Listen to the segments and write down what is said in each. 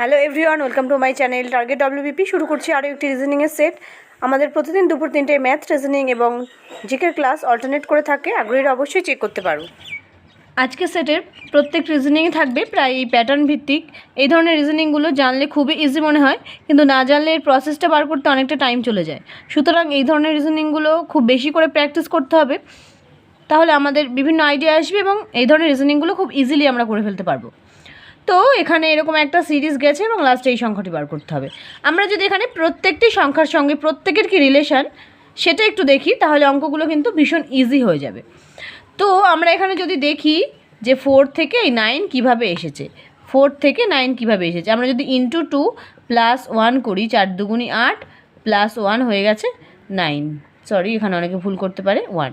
Hello everyone welcome to my channel target WBP শুরু করছি আরও একটি রিজনিংয়ের সেট আমাদের প্রতিদিন দুপুর তিনটে ম্যাথ রিজনিং এবং জিকের ক্লাস অল্টারনেট করে থাকে, আগ্রহীরা অবশ্যই চেক করতে পারো। আজকে সেটের প্রত্যেক রিজনিংই থাকবে প্রায় এই প্যাটার্ন ভিত্তিক। এই ধরনের রিজনিংগুলো জানলে খুবই ইজি মনে হয়, কিন্তু না জানলে এর প্রসেসটা বার করতে অনেকটা টাইম চলে যায়। সুতরাং এই ধরনের রিজনিংগুলো খুব বেশি করে প্র্যাকটিস করতে হবে। তাহলে আমাদের বিভিন্ন আইডিয়া আসবে এবং এই ধরনের রিজনিংগুলো খুব ইজিলি আমরা করে ফেলতে পারব। তো এখানে এরকম একটা সিরিজ গেছে এবং লাস্টে এই সংখ্যাটি বার করতে হবে। আমরা যদি এখানে প্রত্যেকটি সংখ্যার সঙ্গে প্রত্যেকের কি রিলেশন সেটা একটু দেখি, তাহলে অঙ্কগুলো কিন্তু ভীষণ ইজি হয়ে যাবে। তো আমরা এখানে যদি দেখি যে ফোর থেকে এই নাইন কীভাবে এসেছে ফোর থেকে নাইন কীভাবে এসেছে, আমরা যদি ইন্টু টু প্লাস ওয়ান করি, চার দুগুনি আট প্লাস ওয়ান হয়ে গেছে নাইন সরি এখানে অনেকে ভুল করতে পারে ওয়ান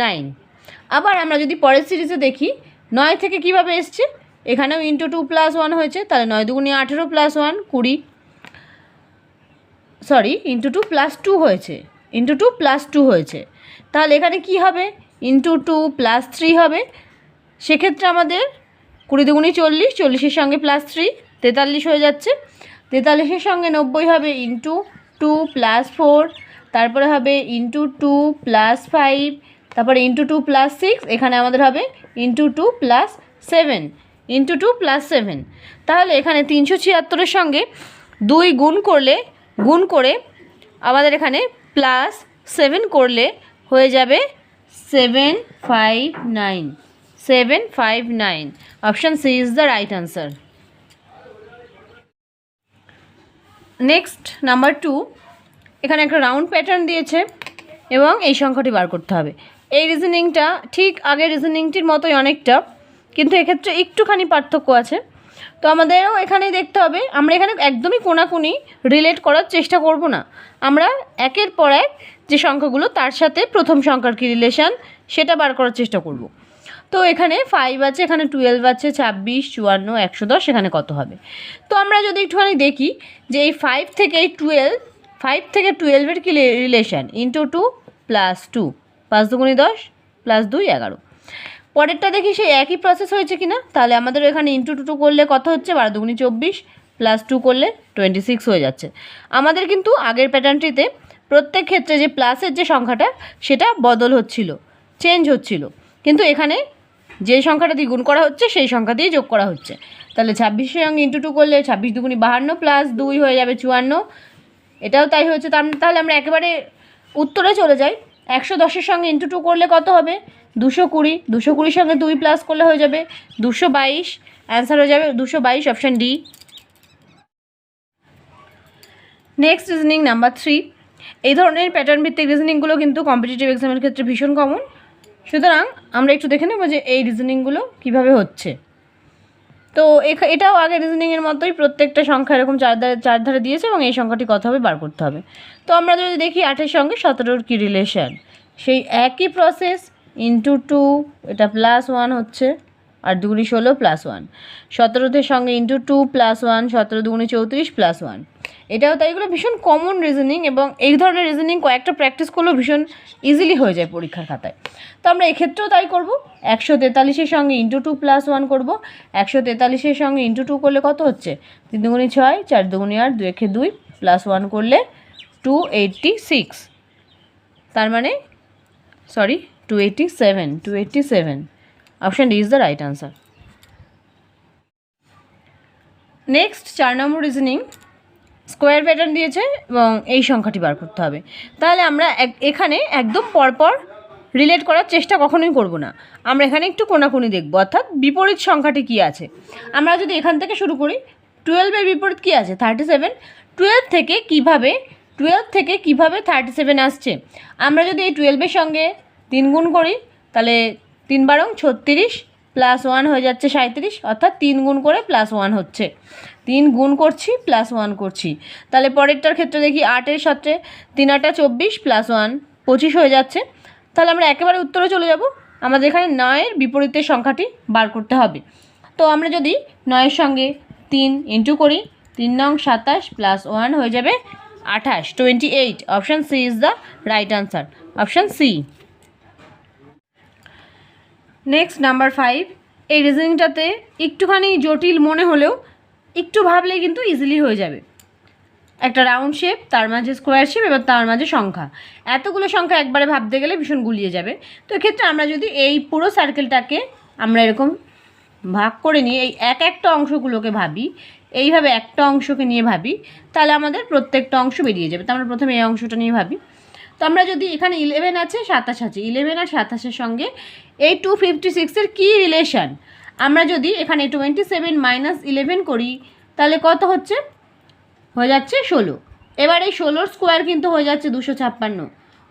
নাইন আবার আমরা যদি পরের সিরিজে দেখি নয় থেকে কীভাবে এসছে? এখানেও ইন্টু টু প্লাস ওয়ান হয়েছে, তাহলে নয় দুগুনি আঠেরো প্লাস ওয়ান কুড়ি sorry into two plus two হয়েছে ইন্টু টু প্লাস টু হয়েছে। তাহলে এখানে কি হবে? ইন্টু টু প্লাস থ্রি হবে। সেক্ষেত্রে আমাদের কুড়ি দুগুনি চল্লিশ, চল্লিশের সঙ্গে প্লাস থ্রি তেতাল্লিশ হয়ে যাচ্ছে। তেতাল্লিশের সঙ্গে নব্বই হবে ইন্টু টু প্লাস ফোর তারপরে হবে ইন্টু টু প্লাস ফাইভ তারপরে ইন্টু টু প্লাস সিক্স এখানে আমাদের হবে into two plus seven into two plus seven তাহলে এখানে তিনশো ছিয়াত্তরের সঙ্গে দুই গুণ করলে, গুণ করে আমাদের এখানে প্লাস সেভেন করলে হয়ে যাবে seven five nine seven five nine option C is the right answer next number two এখানে একটা রাউন্ড প্যাটার্ন দিয়েছে এবং এই সংখ্যাটি বার করতে হবে। এই রিজনিংটা ঠিক আগের রিজনিংটির মতোই অনেকটা, কিন্তু এক্ষেত্রে একটুখানি পার্থক্য আছে। তো আমাদেরও এখানেই দেখতে হবে, আমরা এখানে একদমই কোনাকুনি রিলেট করার চেষ্টা করব না। আমরা একের পর এক যে সংখ্যাগুলো, তার সাথে প্রথম সংখ্যার কী রিলেশান সেটা বার করার চেষ্টা করব। তো এখানে ফাইভ আছে, এখানে টুয়েলভ আছে, ছাব্বিশ, চুয়ান্ন, একশো দশ, এখানে কত হবে? তো আমরা যদি একটুখানি দেখি যে এই ফাইভ থেকে এই টুয়েলভ ফাইভ থেকে টুয়েলভের কী relation into two plus two পাঁচ দুগুণি দশ প্লাস দুই এগারো। পরেরটা দেখি সেই একই প্রসেস হয়েছে কি না তাহলে আমাদের এখানে ইন্টু টু টু করলে কত হচ্ছে? বারো দুগুণি চব্বিশ প্লাস টু করলে টোয়েন্টি সিক্স হয়ে যাচ্ছে। আমাদের কিন্তু আগের প্যাটার্নটিতে প্রত্যেক ক্ষেত্রে যে প্লাসের যে সংখ্যাটা, সেটা বদল হচ্ছিল চেঞ্জ হচ্ছিল। কিন্তু এখানে যে সংখ্যাটা দিয়ে গুণ করা হচ্ছে, সেই সংখ্যা দিয়ে যোগ করা হচ্ছে। তাহলে ছাব্বিশের সঙ্গে ইন্টু টু করলে ছাব্বিশ দুগুণি বাহান্ন প্লাস দুই হয়ে যাবে চুয়ান্ন। এটাও তাই হয়েছে। তাহলে আমরা একেবারে উত্তরে চলে যাই। একশো দশের সঙ্গে ইন্টু টু করলে কত হবে? দুশো কুড়ি। দুশো কুড়ির সঙ্গে দুই প্লাস করলে হয়ে যাবে দুশো বাইশ। অ্যান্সার হয়ে যাবে দুশো বাইশ option D next reasoning number three এই ধরনের প্যাটার্ন ভিত্তিক রিজনিংগুলো কিন্তু কম্পিটিটিভ এক্সামের ক্ষেত্রে ভীষণ কমন সুতরাং আমরা একটু দেখে নেব যে এই রিজনিংগুলো কীভাবে হচ্ছে। তো এটাও আগে রিজনিংয়ের মতোই প্রত্যেকটা সংখ্যা এরকম চার চার ধারে দিয়েছে এবং এই সংখ্যাটি কত হবে বার করতে হবে। তো আমরা যদি দেখি আটের সঙ্গে সতেরোর কী রিলেশান সেই একই প্রসেস ইন্টু টু এটা প্লাস ওয়ান হচ্ছে, আর দুগুনি ষোলো প্লাস ওয়ান সতেরোদের সঙ্গে ইন্টু টু প্লাস ওয়ান সতেরো দুগুনি চৌত্রিশ প্লাস ওয়ান এটাও তাই, এগুলো ভীষণ কমন রিজনিং এবং এই ধরনের রিজনিং কয়েকটা প্র্যাকটিস করলেও ভীষণ ইজিলি হয়ে যায় পরীক্ষার খাতায়। তো আমরা এক্ষেত্রেও তাই করব, একশো তেতাল্লিশের সঙ্গে ইন্টু টু প্লাস ওয়ান করব। একশো তেতাল্লিশের সঙ্গে ইন্টু টু করলে কত হচ্ছে? তিন দুগুনি ছয়, চার দুগুনি আট দু একে দুই প্লাস ওয়ান করলে টু এইটটি সিক্স তার মানে sorry two eighty seven two eighty seven option D is the right answer next চার নম্বর রিজনিং স্কোয়ার প্যাটার্ন দিয়েছে এবং এই সংখ্যাটি বার করতে হবে। তাহলে আমরা এখানে একদম পরপর রিলেট করার চেষ্টা কখনোই করব না। আমরা এখানে একটু কোনাকুনি দেখব, অর্থাৎ বিপরীত সংখ্যাটি কী আছে? আমরা যদি এখান থেকে শুরু করি টুয়েলভের বিপরীত কী আছে? থার্টি সেভেন টুয়েলভ থেকে কীভাবে টুয়েলভ থেকে কীভাবে থার্টি সেভেন আসছে? আমরা যদি এই টুয়েলভের সঙ্গে তিন গুণ করি, তাহলে তিন বারং ছত্রিশ প্লাস ওয়ান হয়ে যাচ্ছে সাঁত্রিশ অর্থাৎ তিন গুণ করে প্লাস ওয়ান হচ্ছে। তিন গুণ করছি প্লাস ওয়ান করছি। তাহলে পরেরটার ক্ষেত্রে দেখি আটের সাথে তিন আটা চব্বিশ প্লাস ওয়ান পঁচিশ হয়ে যাচ্ছে। তাহলে আমরা একেবারে উত্তরে চলে যাব। আমাদের এখানে নয়ের বিপরীতের সংখ্যাটি বার করতে হবে। তো আমরা যদি নয়ের সঙ্গে তিন ইন্টু করি, তিন নং সাতাশ প্লাস ওয়ান হয়ে যাবে আঠাশ twenty eight option C is the right answer option C next number five এই রিজনিংটাতে একটুখানি জটিল মনে হলেও একটু ভাবলে কিন্তু ইজিলি হয়ে যাবে। একটা রাউন্ড শেপ তার মাঝে স্কোয়ার শেপ এবার তার মাঝে সংখ্যা। এতগুলো সংখ্যা একবারে ভাবতে গেলে ভীষণ গুলিয়ে যাবে। তো এক্ষেত্রে আমরা যদি এই পুরো সার্কেলটাকে আমরা এরকম ভাগ করে নিয়ে এই এক একটা অংশগুলোকে ভাবি, এইভাবে একটা অংশকে নিয়ে ভাবি, তাহলে আমাদের প্রত্যেকটা অংশ বেরিয়ে যাবে। তো আমরা প্রথমে এই অংশটা নিয়ে ভাবি। তো আমরা যদি এখানে ইলেভেন আছে, সাতাশ আছে। ইলেভেন আর সাতাশের সঙ্গে এই টু ফিফটি সিক্সের কী রিলেশান আমরা যদি এখানে টোয়েন্টি সেভেন মাইনাস ইলেভেন করি, তাহলে কত হচ্ছে? হয়ে যাচ্ছে ষোলো। এবার এই ষোলোর স্কোয়ার কিন্তু হয়ে যাচ্ছে দুশো ছাপ্পান্ন।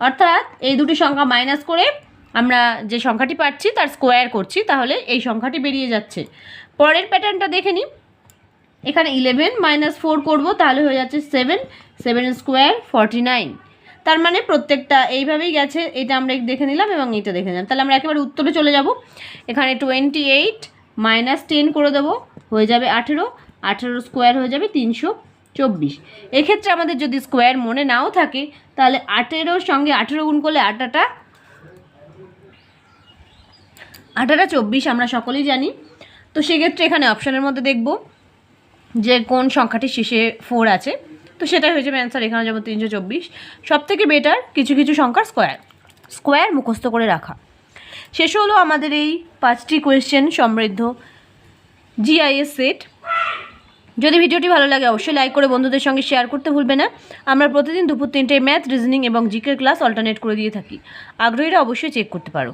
অর্থাৎ এই দুটি সংখ্যা মাইনাস করে আমরা যে সংখ্যাটি পাচ্ছি, তার স্কোয়ার করছি, তাহলে এই সংখ্যাটি বেরিয়ে যাচ্ছে। পরের প্যাটার্নটা দেখে নিই। এখানে ইলেভেন মাইনাস ফোর করব, তাহলে হয়ে যাচ্ছে seven seven square forty nine তার মানে প্রত্যেকটা এইভাবেই গেছে, এটা আমরা দেখে নিলাম এবং এটা দেখে নিলাম। তাহলে আমরা একেবারে উত্তরে চলে যাব। এখানে টোয়েন্টি এইট মাইনাস টেন করে দেবো, হয়ে যাবে আঠেরো। আঠেরো স্কোয়ার হয়ে যাবে তিনশো চব্বিশ। এক্ষেত্রে আমাদের যদি স্কোয়ার মনে নাও থাকে, তাহলে আঠেরোর সঙ্গে আঠেরো গুণ করলে আটাটা আটাটা চব্বিশ আমরা সকলেই জানি। তো সেক্ষেত্রে এখানে অপশানের মধ্যে দেখব যে কোন সংখ্যাটি শেষে ফোর আছে। তো সেটাই হয়ে যাবে অ্যান্সার এখানে যেমন তিনশো চব্বিশ। সব থেকে বেটার কিছু কিছু সংখ্যার স্কোয়ার স্কোয়ার মুখস্থ করে রাখা। শেষ হলো আমাদের এই পাঁচটি কোয়েশ্চেন সমৃদ্ধ। জিআইএস সেট যদি ভিডিওটি ভালো লাগে, অবশ্যই লাইক করে বন্ধুদের সঙ্গে শেয়ার করতে ভুলবে না। আমরা প্রতিদিন দুপুর তিনটে ম্যাথ রিজনিং এবং জিকের ক্লাস অল্টারনেট করে দিয়ে থাকি। আগ্রহীরা অবশ্যই চেক করতে পারো।